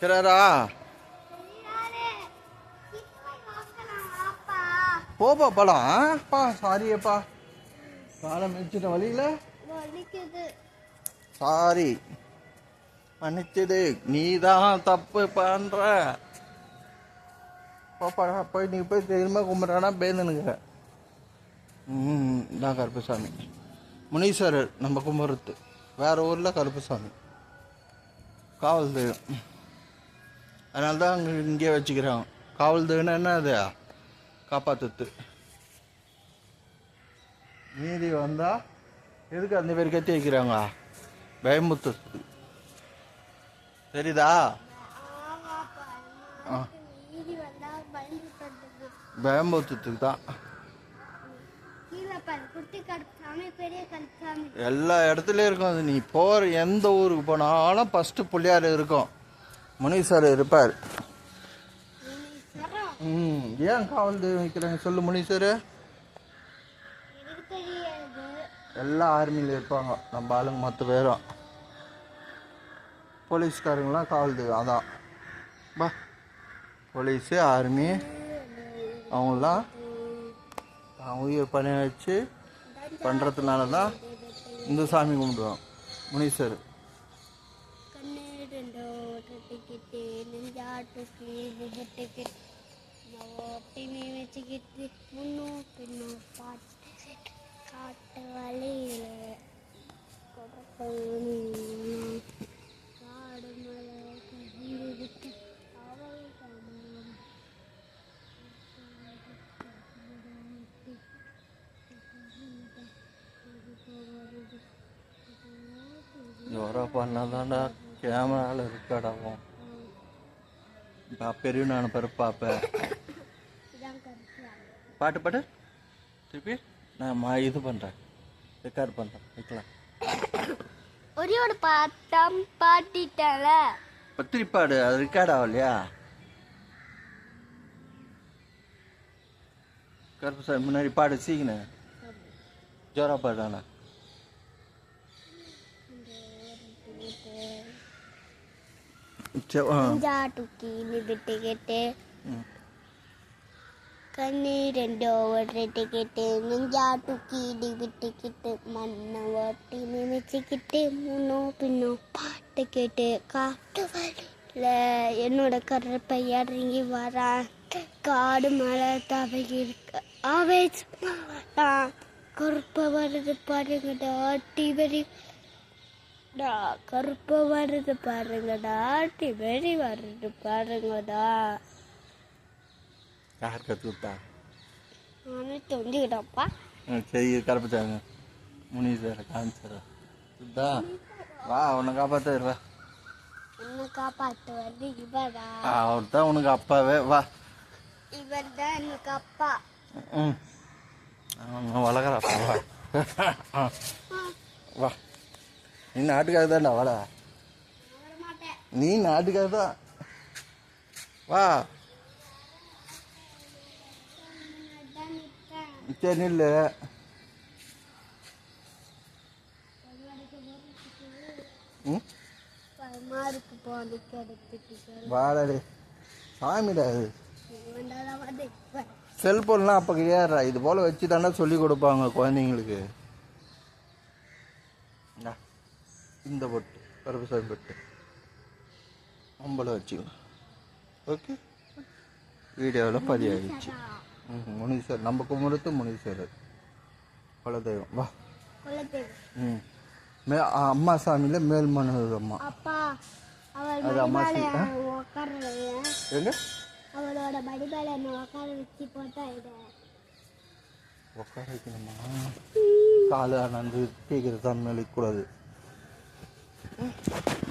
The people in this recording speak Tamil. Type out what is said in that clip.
சரிடா போப்பா போலாம். பா சாரியப்பா காலம் மிச்சிட்ட வழியில சாரி மன்னிச்சிடு. நீ தான் தப்பு பண்ற. போப்பா போய் நீ போய் திரும்ப கும்பிட்றானா பேந்துனுங்க ம் இதான் கருப்பசாமி. முனீஸ்வரர் நம்ம கும்பிட்றது. வேற ஊரில் கருப்பசாமி. காவல் தெய்வம் அதனால தான் அங்கே இங்கே வச்சுக்கிறாங்க காவல் தெய்வம்னா என்ன அது? காப்பாற்றுத்து மீதி வந்தால் எதுக்கு அந்த பேர் கட்டி வைக்கிறாங்க? பயமுத்து தெரியுதா? ஆ. தான் எல்லா இடத்துலையும் இருக்கும் அது. நீ போகிற எந்த ஊருக்கு போனாலும் ஃபஸ்ட்டு பிள்ளையார் இருக்கும். முனீஸ்வரர் இருப்பார். ம் ஏன் காவல் தெய்வம் வைக்கிறாங்க சொல்லு முனீஸ்வரர் எல்லா ஆர்மியில் இருப்பாங்க. நம்ம ஆளுங்க மற்ற பேரும். போலீஸ்காரங்களாம் காவல் தெய்வம் அதான். பா. போலீஸு ஆர்மி அவங்களாம் அவங்க உயிர் பணி வச்சு பண்ணுறதுனால தான் இந்த சாமி கும்பிடுவோம் முனீஸ்வர். வச்சுக்கிட்டு முன்னும் பின்னும் பாட்டு காட்டு வழியில காடு மலை விட்டு அவள் கமலம் ஜோராக பண்ணாதான்டா கேமராவில் இருக்காடாவும் பெரிய நான் கருத்து பாட்டு பாட்டு திருப்பி நான் மா இது பண்ணுறேன் ரெக்கார்ட் பண்ணுறேன் வைக்கலாம். ஒரே ஒரு பாட்டம் பாட்டிட்டல பத்திரி பாடு. அது ரெக்கார்ட் ஆகலையா? கருப்பு சார் முன்னாடி பாடு சீக்கினேன் ஜோரா பாடுறானா சரி, ஆ. ஜாட்டுக்கி விட்டுக்கிட்டு ம். கண்ணு ரெண்டோ ஒட்டுக்கிட்டு நெஞ்சா துக்கி விட்டுக்கிட்டு மண்ணை பின்னோ பாட்டு கேட்டு காட்டு வழியில என்னோட கருப்பை இறங்கி வரான் காடு மலை தவகி இருக்க ஆவேஸ் கருப்பை வருது பாருங்கடா டிவரி டா கருப்பை வருது பாருங்கடா டிவரி வருது பாருங்கடா. யார் கற்று விட்டா நானே தொந்திக்கிட்டப்பா ம், சரி கரப்பிச்சாங்க முனி சார் காமிச்சார் சுத்தா வா உன்னை காப்பாற்ற என்ன காப்பாத்து வந்து இவரா? அவர் தான் உனக்கு அப்பாவே வா. இவர் தான் எனக்கு அப்பா. ம். அவன் வளர்க்குற அப்பா வா வா. நீ நாட்டுக்காக தான்டா வாடா. நீ நாட்டுக்காக தான். வா. சரி நில்லு. ம்? சாமிடா அது இவன்தான் செல்போன்லாம் அப்போ கிடையாதுடா. இது போல் வச்சு தானே சொல்லி கொடுப்பாங்க குழந்தைங்களுக்கு. இந்தா, பொட்டு கருப்புசாமி பொட்டு. அம்பளை வச்சுக்கலாம் ஓகே வீடியோவில் பதிவாகிடுச்சு. ம் முனீஸ்வர் நம்ம கும்பிடுறது முனீஸ்வரர் குலதெய்வம். வா. குலதெய்வம். ம். மே அம்மா சாமியில் மேல்மனூர் அம்மா. அது அம்மா எங்க? அவளோட மடிமேல என்ன உட்கார வச்சு போட்டா இதை. உட்கார வைக்கணுமா? காலை கேட்குறது தான் மேலே கூடாது Huh?